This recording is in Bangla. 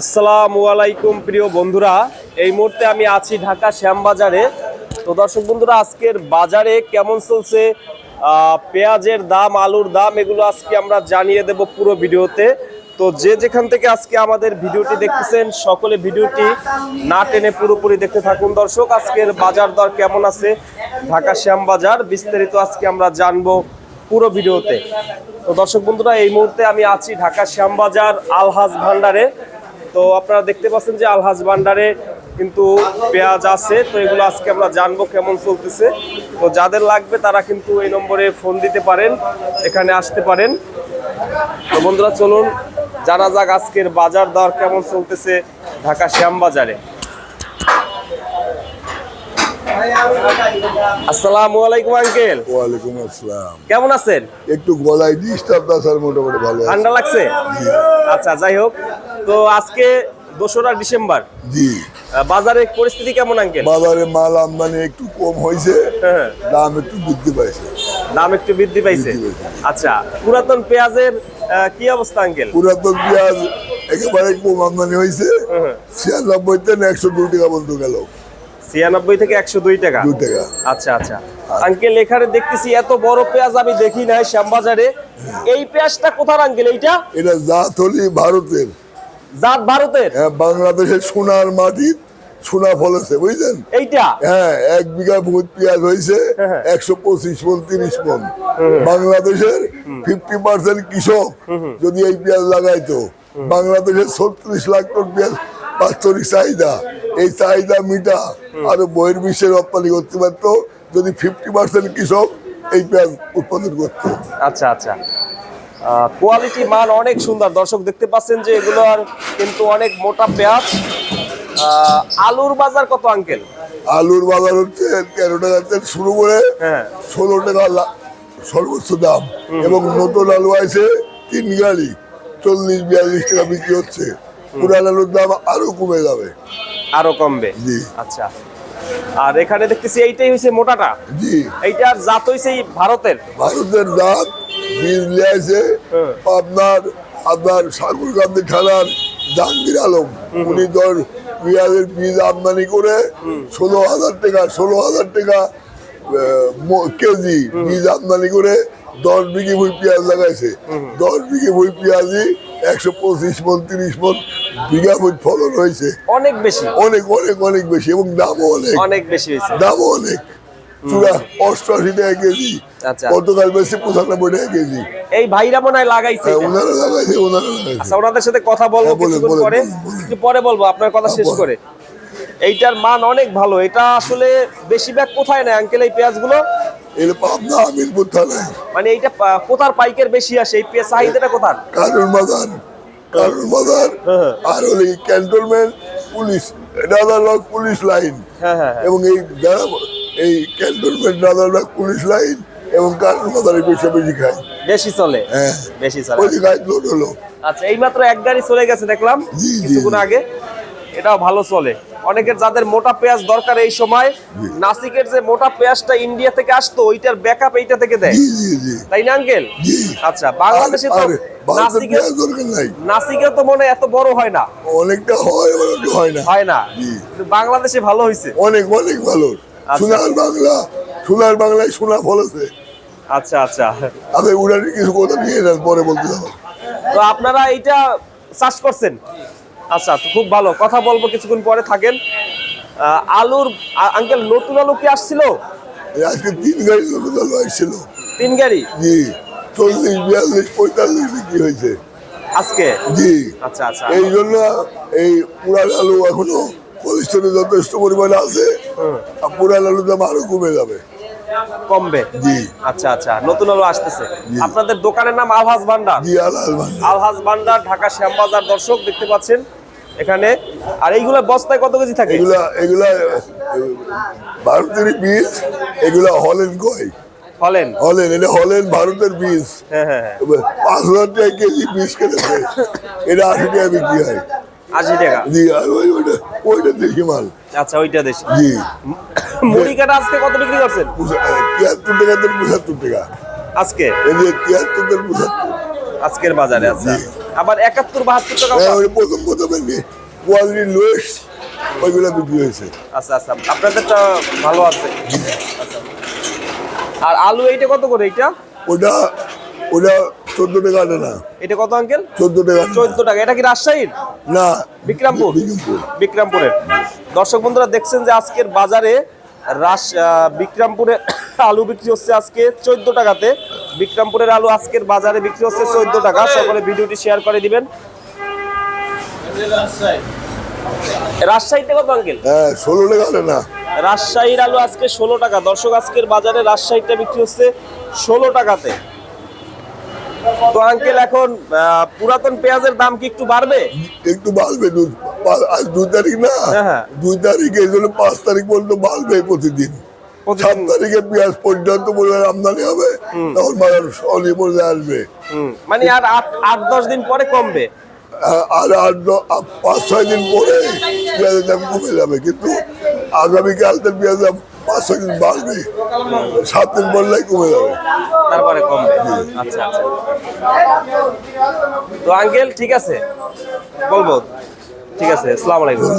আসসালামু আলাইকুম প্রিয় বন্ধুরা। এই মুহূর্তে আমি আছি ঢাকা শ্যামবাজারে। তো দর্শক বন্ধুরা, আজকের বাজারে কেমন চলছে? পেঁয়াজের দাম, আলুর দাম, এগুলো আজকে আমরা জানিয়ে দেব পুরো ভিডিওতে। তো যে যেখান থেকে আজকে আমাদের ভিডিওটি দেখতেছেন, সকলে ভিডিওটি না টেনে পুরোপুরি দেখতে থাকুন। দর্শক, আজকের বাজার দর কেমন আছে? ঢাকা শ্যামবাজার, বিস্তারিত আজকে আমরা জানব পুরো ভিডিওতে। তো দর্শক বন্ধুরা, এই মুহূর্তে আমি আছি ঢাকা শ্যামবাজার আলহাজ ভান্ডারে। তো আপনারা দেখতে পাচ্ছেন যে আলহাজ ভান্ডারে কিন্তু পেঁয়াজ আছে, তো এগুলো আজকে আমরা জানব কেমন চলতেছে। তো যাদের লাগবে তারা কিন্তু এই নম্বরে ফোন দিতে পারেন, এখানে আসতে পারেন। তো বন্ধুরা, চলুন জানা যাক আজকের বাজার দর কেমন চলতেছে ঢাকা শ্যামবাজারে। আসসালামু আলাইকুম আঙ্কেল। ওয়ালাইকুম আসসালাম। কেমন আছেন? একটু গলায় ডিস্টার্ব আছে মোটামুটি ভালো আছে। ঠান্ডা লাগছে? আচ্ছা যাই হোক। তো আজকে দোসরা ডিসেম্বর। জি। আহ, বাজারের পরিস্থিতি কেমন আঙ্কেল? বাজারে মাল আমদানি একটু কম হয়েছে। হ্যাঁ। দাম একটু বৃদ্ধি পাইছে। দাম একটু বৃদ্ধি পাইছে? আচ্ছা পুরাতন পেঁয়াজের কি অবস্থা আঙ্কেল? পুরাতন পেঁয়াজ একেবারে কম আমদানি হয়েছে। হ্যাঁ। ছিয়ানব্বই থেকে একশো দুই টাকা পর্যন্ত গেল। ছিয়ানব্বই থেকে একশো দুই টাকা। দুই টাকা। আচ্ছা আচ্ছা। আঙ্কেল এখানে দেখতেছি এত বড় পেঁয়াজ আমি দেখি নাই শ্যামবাজারে। এই পেঁয়াজটা কোথার আঙ্কেল এইটা? এটা জাত হলি ভারতের। জাত ভারতের? হ্যাঁ, বাংলাদেশের সোনার মাটির সোনা ফলেছে বুঝলেন? এইটা? হ্যাঁ এক বিঘা ভূত পেঁয়াজ হয়েছে হ্যাঁ। একশো পঁচিশ মন তিরিশ মন। বাংলাদেশের ফিফটি পার্সেন্ট কৃষক যদি এই পেঁয়াজ লাগাইতো। বাংলাদেশের ছত্রিশ লাখ টন পেঁয়াজ বাস্তবিক চাহিদা। এই চাহিদা মিটা। আরও বহির্বিশ্বে রপ্তানি করতে পারতো যদি ফিফটি পার্সেন্ট কৃষক এই পেঁয়াজ উৎপাদন করতো। আচ্ছা আচ্ছা। কোয়ালিটি মান অনেক সুন্দর। দর্শক দেখতে পাচ্ছেন যে এগুলোর কিন্তু অনেক মোটা পেঁয়াজ। আলুর বাজার কত আঙ্কেল? আলুর বাজার হচ্ছে তেরো টাকা থেকে শুরু করে হ্যাঁ। ষোলো টাকা সর্বোচ্চ দাম। এবং নতুন আলু আছে তিন গাড়ি চল্লিশ বিয়াল্লিশ টাকা বিক্রি হচ্ছে। পুরান আলুর দাম আরও কমে যাবে। আরও কমবে। জি। আচ্ছা। আর এখানে দেখতেছি এইটাই হয়েছে মোটাটা। জি। এইটার জাত হয়েছে এই ভারতের? ভারতের জাত বীজ লিয়েছে। আপনার আপনার সাগরকান্দি থানার জাহাঙ্গীর আলম। উনি ধর পেঁয়াজের বীজ আমদানি করে ষোলো হাজার টাকা ষোলো হাজার টাকা কেজি বীজ আমদানি করে দশ বিঘি বই পেঁয়াজ লাগাইছে। দশ বিঘি বই পেঁয়াজই একশো পঁচিশ মন তিরিশ মন বিঘা বই ফলন হয়েছে। অনেক বেশি। অনেক অনেক অনেক বেশি এবং দামও অনেক। অনেক বেশি দামও অনেক। চূড়া অষ্টআশি টাকা কেজি। আচ্ছা। গতকাল বেশি পঁচানব্বই টাকা কেজি। এই ভাইরা মনে হয় লাগাইছে হ্যাঁ, ওনারা লাগাইছে ওনারা লাগাইছে। আচ্ছা ওনাদের সাথে কথা বলব হ্যাঁ, কিছুক্ষণ পরে। একটু বলব আপনার কথা শেষ করে। এইটার মান অনেক ভালো। এটা আসলে বেশিরভাগ কোথায় নেয় আঙ্কেল এই পেঁয়াজগুলো? পাবনা আমিরপুর থানায় মানে এইটা কোথার পাইকের বেশি আসে? এই পেঁয়াজ চাহিদাটা কোথার? বাজার বাজার হ্যাঁ। আর হলে cantonment police Rajarbag police line. হ্যাঁ হ্যাঁ হ্যাঁ। এবং এই এই ক্যান্টনমেন্ট রাজারবাগ পুলিশ লাইন এবং কারুর বাজারে বেশি বেশি খায়। বেশি চলে? হ্যাঁ। বেশি চলে। ওই গাছ লোড হলো। আচ্ছা এই মাত্র এক গাড়ি চলে গেছে দেখলাম। কিছুক্ষণ আগে। এটাও ভালো চলে। অনেকের যাদের মোটা পেঁয়াজ দরকার এই সময় নাসিকের যে মোটা পেঁয়াজটা ইন্ডিয়া থেকে আসতো ওইটার ব্যাকআপ এইটা থেকে দেয়। তাই না আঙ্কেল? আচ্ছা বাংলাদেশে তো নাসিকে মনে এত বড় হয় না। অনেকটা হয় হয় না। হয় না। বাংলাদেশে ভালো হয়েছে অনেক অনেক ভালো। আচ্ছা। সোনার বাংলা সোনার বাংলায় সোনা ফলেছে আচ্ছা আচ্ছা। আমি উনার কিছু কথা নিয়ে পরে বলতে তো আপনারা এইটা চাষ করছেন? আচ্ছা খুব ভালো। কথা বলব কিছুক্ষণ পরে থাকেন। আলুর আঙ্কেল নতুন আলু কি আসছিল? আজকে তিন গাড়ি নতুন আলু আসছিল। তিন গাড়ি? জি চল্লিশ বিয়াল্লিশ পঁয়তাল্লিশ বিক্রি হয়েছে। আজকে? জি। আচ্ছা আচ্ছা। এই জন্য এই পুরান আলু এখনও পলিস্টনে যথেষ্ট পরিমাণে আছে। আর পুরান আলুর দাম আরও কমে যাবে। কমবে? জি। আচ্ছা আচ্ছা। নতুন আলু আসতেছে। আপনাদের দোকানের নাম আলহাজ ভান্ডার? জি আলাল ভান্ডার। আলহাজ ভান্ডার ঢাকা শ্যামবাজার দর্শক দেখতে পাচ্ছেন। এখানে। আর এইগুলো বস্তায় কত কেজি থাকে? এগুলা এগুলা ভারতের বীজ এগুলা হলেন কয় হলেন। হলেন এটা হলেন ভারতের বীজ। হ্যাঁ হ্যাঁ হ্যাঁ। পাঁচ হাজার টাকা কেজি বীজ কেটেছে এটা আশি টাকা বিক্রি হয়। আশি টাকা? জি আর ওই ওইটা ওইটা দেখি মাল। আচ্ছা ওইটা দেশি জি। মুড়ি কাটা আজকে কত বিক্রি করছেন? তিয়াত্তর টাকা থেকে পঁচাত্তর টাকা। আজকে? এই যে তিয়াত্তর থেকে পঁচাত্তর। আজকের বাজারে আচ্ছা। আবার একাত্তর বাহাত্তর টাকা হ্যাঁ, প্রথম প্রথমে কোয়ালিটি লোয়েস্ট ওইগুলো বিক্রি হয়েছে। আচ্ছা আচ্ছা আপনাদেরটা ভালো আছে। আচ্ছা। আর আলু এইটা কত করে এইটা? ওটা ওটা চোদ্দ টাকা আনে না। এটা কত আঙ্কেল? চোদ্দ টাকা চোদ্দ টাকা। এটা কি রাজশাহীর? না বিক্রমপুর? বিক্রমপুর। বিক্রমপুরের। দর্শক বন্ধুরা দেখছেন যে আজকের বাজারে রাস আহ, বিক্রমপুরের আলু বিক্রি হচ্ছে আজকে চোদ্দ টাকাতে। বিক্রমপুরের আলু আজকের বাজারে বিক্রি হচ্ছে চোদ্দ টাকা। সকলে ভিডিওটি শেয়ার করে দিবেন। রাজশাহীতে কত আঙ্কেল? হ্যাঁ ষোলো টাকা না। রাজশাহীর আলু আজকে ষোলো টাকা। দর্শক আজকের বাজারে রাজশাহীটা বিক্রি হচ্ছে ষোলো টাকাতে। তো আঙ্কেল এখন পুরাতন পেঁয়াজের দাম কি একটু বাড়বে? একটু বাড়বে আজ দুই তারিখ না? হ্যাঁ, হ্যাঁ। দুই তারিখ এই জন্য পাঁচ তারিখ পর্যন্ত বাড়বে প্রতিদিন। সাত তারিখে পেঁয়াজ পর্যন্ত পরিমাণ আমদানি হবে তখন বাজার অনেক পর্যায়ে আসবে। মানে আর আট দশ দিন পরে কমবে? আর আট পাঁচ ছয় দিন পরে পেঁয়াজের দাম কমে যাবে কিন্তু আগামীকাল তো পেঁয়াজ দাম পাঁচ ছয় দিন বাড়বে সাত দিন পরলেই কমে যাবে। তারপরে কমবে। আচ্ছা আচ্ছা। তো আঙ্কেল ঠিক আছে? বলব? ঠিক আছে আসসালামু আলাইকুম।